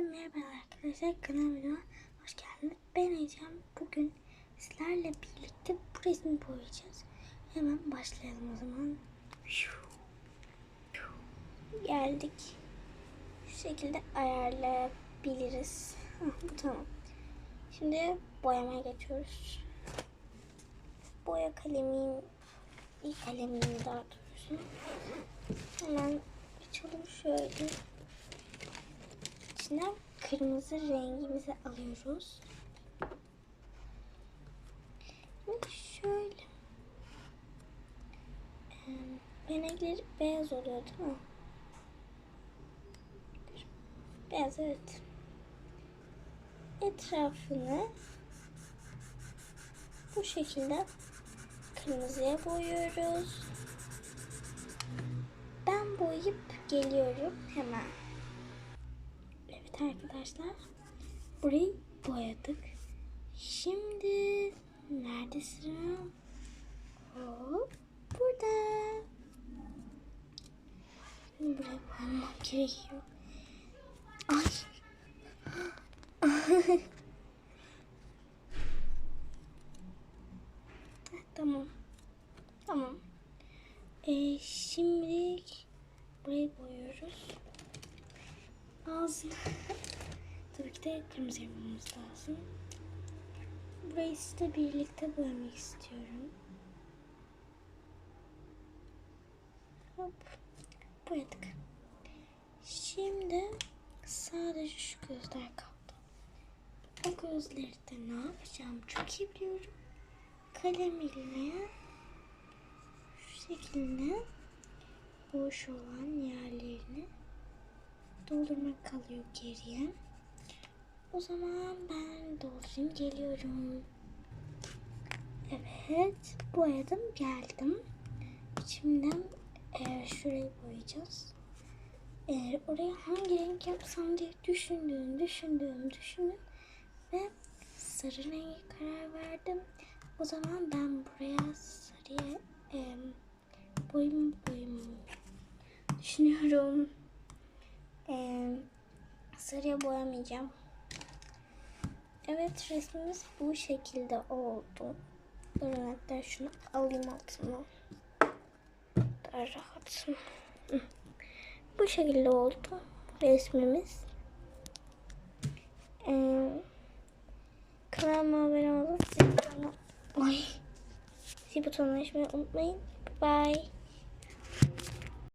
Herkese merhaba arkadaşlar kanalıma hoş geldiniz. Ben Ecem. Bugün sizlerle birlikte bu resmi boyayacağız. Hemen başlayalım o zaman. Geldik. Şu şekilde ayarlayabiliriz. Tamam. Şimdi boyamaya geçiyoruz. Boya kalemim, ilk kalemimi daha doğrusu. Hemen açalım şöyle içine kırmızı rengimizi alıyoruz. Şöyle. Benekleri beyaz oluyor değil mi? Beyaz evet. Etrafını bu şekilde kırmızıya boyuyoruz. Ben boyayıp geliyorum hemen. Evet arkadaşlar. Burayı boyadık. Şimdi nerede sıra? Hop burada. Şimdi buraya boyamam gerekiyor. Ay. tamam. Tamam. Ee, şimdi burayı boyuyoruz. Ağzını tabii ki de kırmızı yapmamız lazım. Burayı size birlikte boyamak istiyorum. Hop. Boyadık. Şimdi sadece şu gözler kaldı. O gözleri de ne yapacağım çok iyi biliyorum. Kalem ile şu şekilde boş olan yerlerini doldurmak kalıyor geriye. O zaman ben doldurayım geliyorum. Evet boyadım geldim. Şimdiden e, şurayı boyayacağız. E, oraya hangi renk yapsam diye düşündüm, düşündüm, düşündüm ve sarı rengi karar verdim. O zaman ben buraya sarıya e, boyum boyum düşünüyorum. Sarıya boyamayacağım. Evet resmimiz bu şekilde oldu. Durun hatta şunu alayım altına. Daha rahat. Hı. Bu şekilde oldu resmimiz. Ee, kanalıma abone olup zil butonuna, Ay, zil butonuna açmayı unutmayın. Bye.